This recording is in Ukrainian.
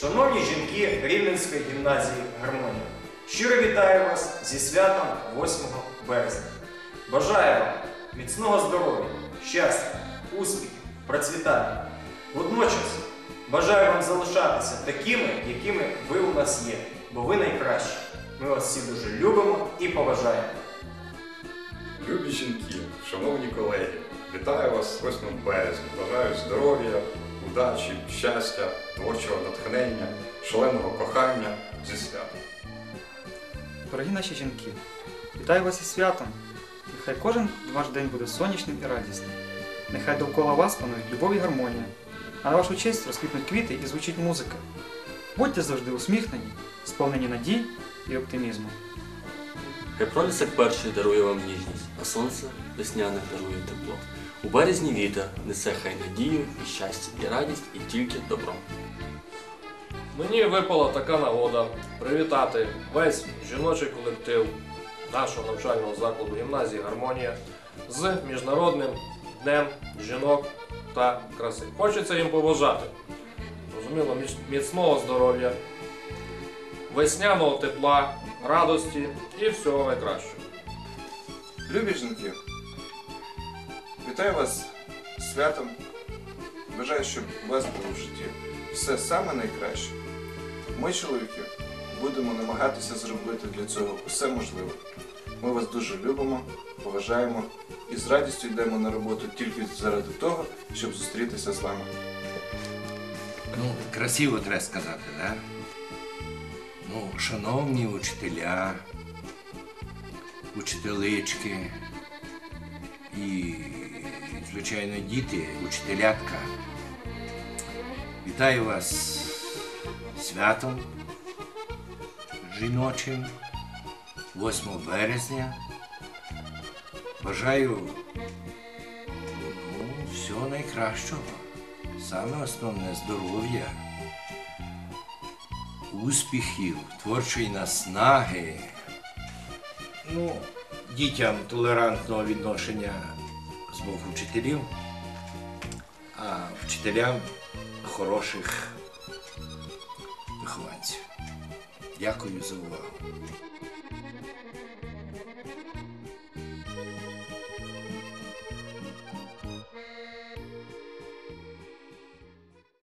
Шановні жінки Рівненської гімназії Гармонія, щиро вітаю вас зі святом 8 березня. Бажаю вам міцного здоров'я, щастя, успіхів, процвітання. Водночас бажаю вам залишатися такими, якими ви у нас є, бо ви найкращі. Ми вас всі дуже любимо і поважаємо. Любі жінки, шановні колеги, вітаю вас з 8 березня. Бажаю здоров'я, удачі, щастя, творчого натхнення, шаленого кохання зі святом. Дорогі наші жінки, вітаю вас із святом! Нехай кожен ваш день буде сонячним і радісним. Нехай довкола вас панують любов і гармонія, а на вашу честь розквітнуть квіти і звучить музика. Будьте завжди усміхнені, сповнені надій і оптимізму. Хай пролісок перший дарує вам ніжність, а сонце весняне дарує тепло. У березні вітер несе хай надію і щастя, і радість, і тільки добро. Мені випала така нагода привітати весь жіночий колектив нашого навчального закладу гімназії Гармонія з Міжнародним днем жінок та краси. Хочеться їм побажати. Розуміло, міцного здоров'я, весняного тепла, радості і всього найкращого. Любі жінки, вітаю вас святом. Бажаю, щоб у вас було в житті все саме найкраще. Ми, чоловіки, будемо намагатися зробити для цього все можливе. Ми вас дуже любимо, поважаємо і з радістю йдемо на роботу тільки заради того, щоб зустрітися з вами. Ну, красиво треба сказати, да? Ну, шановні учителя, учителички і, звичайно, діти, учителятка. Вітаю вас святом жіночим, 8 березня. Бажаю ну, всього найкращого. Саме основне здоров'я, успіхів, творчої наснаги. Ну, дітям толерантного відношення з боку вчителів, а вчителям хороших вихованців. Дякую за увагу.